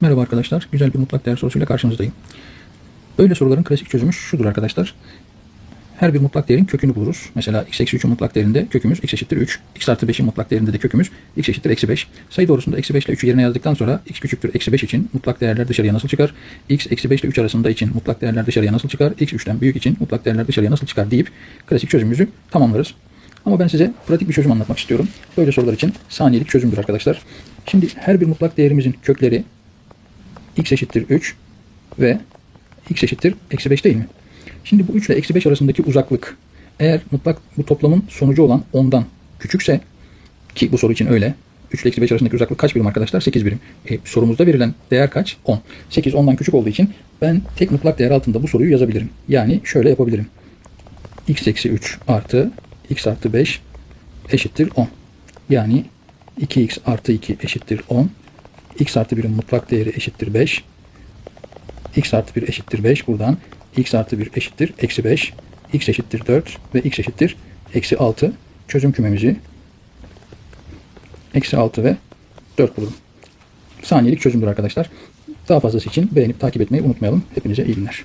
Merhaba arkadaşlar. Güzel bir mutlak değer sorusuyla karşınızdayım. Böyle soruların klasik çözümü şudur arkadaşlar. Her bir mutlak değerin kökünü buluruz. Mesela x eksi 3'ün mutlak değerinde kökümüz x eşittir 3. x artı 5'in mutlak değerinde de kökümüz x eşittir eksi 5. Sayı doğrusunda eksi 5 ile 3'ü yerine yazdıktan sonra x küçüktür eksi 5 için mutlak değerler dışarıya nasıl çıkar? x eksi 5 ile 3 arasında için mutlak değerler dışarıya nasıl çıkar? x 3'ten büyük için mutlak değerler dışarıya nasıl çıkar deyip klasik çözümümüzü tamamlarız. Ama ben size pratik bir çözüm anlatmak istiyorum. Böyle sorular için saniyelik çözümdür arkadaşlar. Şimdi her bir mutlak değerimizin kökleri x eşittir 3 ve x eşittir eksi 5 değil mi? Şimdi bu 3 ile eksi 5 arasındaki uzaklık eğer mutlak bu toplamın sonucu olan 10'dan küçükse ki bu soru için öyle 3 ile eksi 5 arasındaki uzaklık kaç birim arkadaşlar? 8 birim. E, sorumuzda verilen değer kaç? 10. 8 10'dan küçük olduğu için ben tek mutlak değer altında bu soruyu yazabilirim. Yani şöyle yapabilirim. x eksi 3 artı x artı 5 eşittir 10. Yani 2x artı 2 eşittir 10 x artı 1'in mutlak değeri eşittir 5. x artı 1 eşittir 5. Buradan x artı 1 eşittir eksi 5. x eşittir 4 ve x eşittir eksi 6. Çözüm kümemizi eksi 6 ve 4 buldum. Saniyelik çözümdür arkadaşlar. Daha fazlası için beğenip takip etmeyi unutmayalım. Hepinize iyi günler.